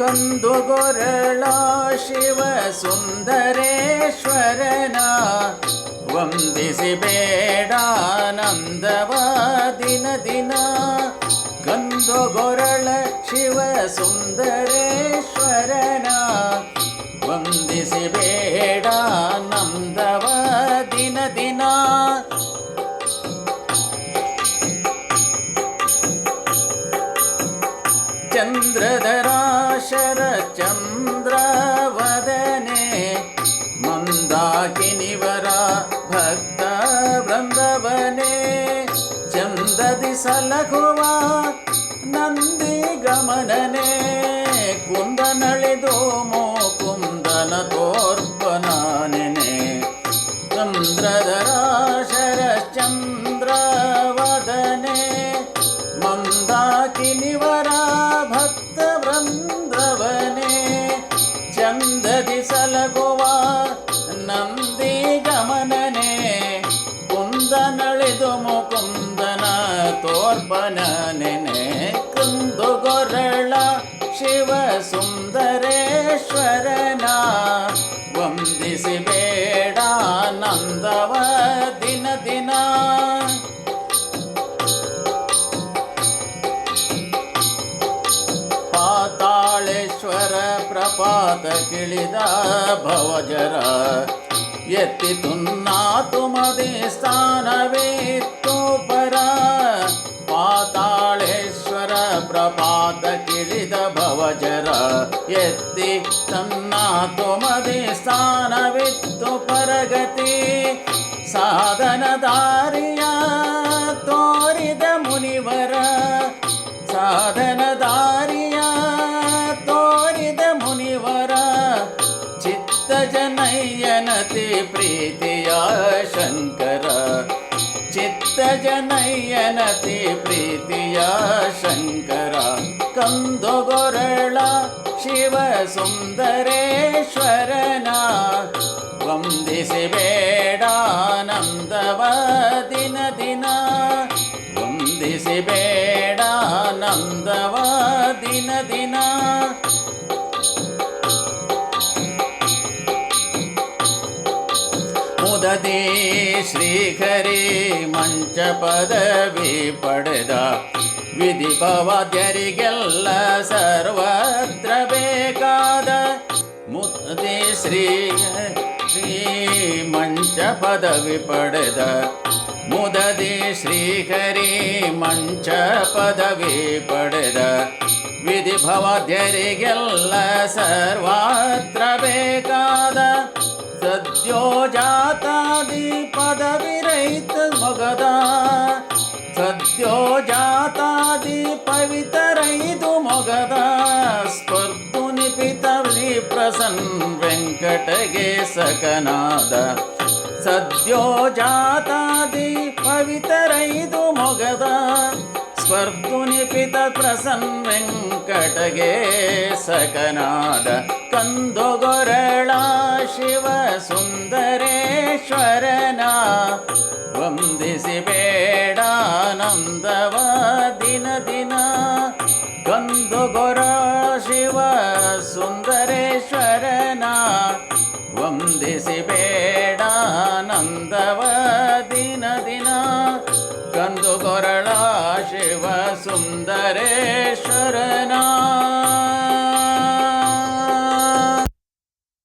ಕಂದುಗೊರಳ ಶಿವ ಸುಂದರೇಶ್ವರನ ವಂದಿಸಿ ಬೇಡಾನಂದವ ದಿನ ದಿನ. ಕಂದು ಗೊರಳ ಶಿವ ಸುಂದರೇಶ್ವರನ ಚಂದ್ರಧರಾಶರ ಚಂದ್ರವದನೆ ಮಂದಾಕಿನಿವರ ಭಕ್ತ ವೃಂದವನೆ ಚಂದದಿ ಸಲಗುವ ನಂದಿ ಗಮನನೆ ಕುಂದನಳಿದು ಮೋ ಕುಂದನ ತೋರ್ಪನಾನೆನೆ ಚಂದ್ರಧರಾಶರ ನಂದಿ ಗಮನನೆ, ಕುಂದನಳಿದು ಮುಕುಂದನ ತೋರ್ಪನ ನೆನೆ. ಕುಂದುಗೊರಳ ಶಿವ ಸುಂದರೇಶ್ವರನ, ವಂದಿಸಿ ಬೇಡಾನಂದವ ದಿನ ದಿನ. ಪಾತಾಳೇಶ್ವರ ಪ್ರಪಾತ ಕಿಳಿದ ಭವಜರ ಎತ್ತಿ ತುನ್ನಾ ತುಮದಿ ಸ್ಥಾನವಿತ್ತು ಪರ. ಪಾತಾಳೇಶ್ವರ ಪ್ರಪಾತ ಕಿಳಿದ ಭವಜರ. ಎತ್ತಿ ತುಮದಿ ಸ್ಥಾನವಿತ್ತು ಪರಗತಿ. ಸಾಧನ प्रीत्या शङ्करा। चित्तजनयनति प्रीतिया शङ्कर। कन्दोगोरला शिवसुन्दरेश्वरना बन्दिशिबेडानं दवा दिनदिना बिसिबेडानं दिन दिनदिना ದಿನ ಶ್ರೀಹರಿ ಮಂಚ ಪದವಿ ಪಡೆದ ವಿಧಿಪವಾದ್ಯರಿಗೆಲ್ಲ ಸರ್ವತ್ರ ಬೇಕಾದ ಮುದದಿ ಶ್ರೀ ಶ್ರೀ ಮಂಚ ಪದವಿ ಪಡೆದ ಮುದದಿ ಶ್ರೀಹರಿ ಮಂಚ ಪದವಿ ಪಡೆದ ವಿಧಿಭವಾದ್ಯರಿಗೆಲ್ಲ ಸರ್ವತ್ರ ಬೇಕಾದ ಸದ್ಯೋಜಾತಾದಿ ಪದವಿ ರೈತ ಮೊಗದ ಸದ್ಯೋಜಾತಾದಿ ಪವಿತರೈದು ಮೊಗದ ಸ್ಪರ್ಧು ನಿಪಿತ ಪ್ರಸನ್ ವೆಂಕಟಗೆ ಸಕನಾದ ಸದ್ಯೋಜಾತಾದಿ ಪವಿತರೈದು ಮೊಗದ ಸ್ಪರ್ಧು ನಿಪಿತ ಪ್ರಸನ್ ವೆಂಕಟಗೆ ಸಕನಾದ ಕಂದೊಗೊರಳ ಶಿವ ಸುಂದರೇಶ್ವರನ ವಂದಿಸಿ ಬೇಡಾನಂದವ ದಿನ ದಿನ. ಕಂದೊಗೊರ ಶಿವ ಸುಂದರೇಶ್ವರನ ವಂದಿಸಿ ಬೇಡಾನಂದವ ದಿನ ದಿನ. ಕಂದುಗೊರಳ ಶಿವ ಸುಂದರೇಶ್ವರನ